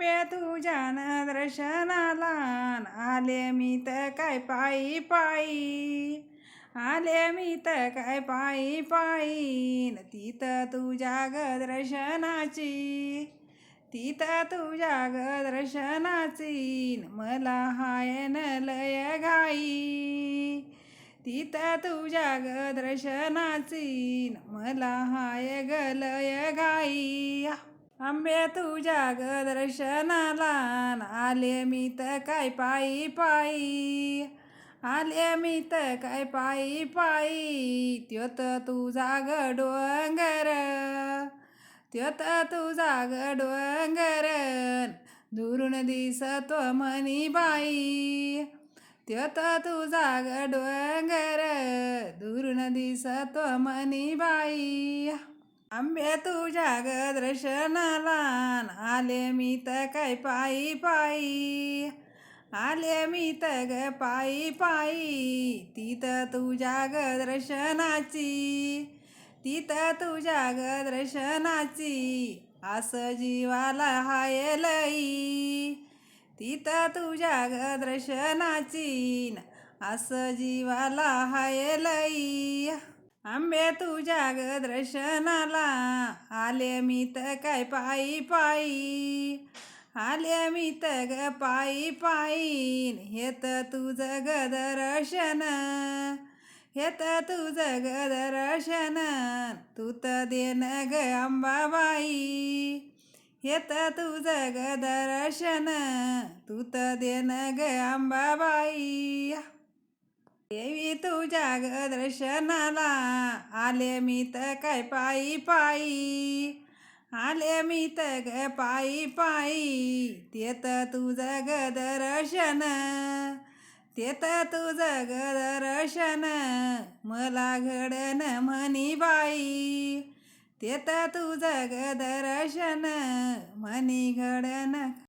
आंबे तुझ्या न दर्शनाला आले मी तर काय पायी पायी? आले मी तर काय पायी पायी? तिथं तुझ्या गदर्शनाची दर्शनाची तिथं तुझ्या गदर्शनाची मला हाय न लय घाई. तिथं तुझ्या गदर्शनाची मला हाय गलय गाई आंब्या आंबे तुझ्या ग दर्शनाला आले मी तर काय पायी पायी आले मी तर काय पायी पायी त्योत तुझा ग डोंगर त्योत तुझा ग डोंगर दुरून दिसतो मनी बाई त्योत तुझा ग डोंगर दुरून दिसतो मनी बाई. आंबे तुझ्या ग दर्शनाला आले मी तर काय पायी पायी? आले मी तर ग पायी पायी. तिथं तुझ्या ग दर्शनाची तिथं तुझ्या ग दर्शनाची. असं जीवाला हाय लई. तिथं तुझ्या ग दर्शनाची न असं जीवाला हाय लई. आंबे तुझ्या ग दर्शनाला. आले मी तर काय पायी पायी? आले मी तर ग पायी पायी. हे तर तुझं ग दर्शन. हे तर तुझं ग दर्शन. तू तर देन ग अंबाबाई हे तर तुझं ग दर्शन. तू तर देन ग अंबाबाई देवी तुझ्या ग दर्शनाला. आले मी तर काय पायी पायी? आले मी तर ग पायी पायी. ते तर तुझं ग दर्शन. ते तर तुझं ग दर्शन. मला घडन म्हणी बाई. ते तर तुझं ग दर्शन. म्हणी घडन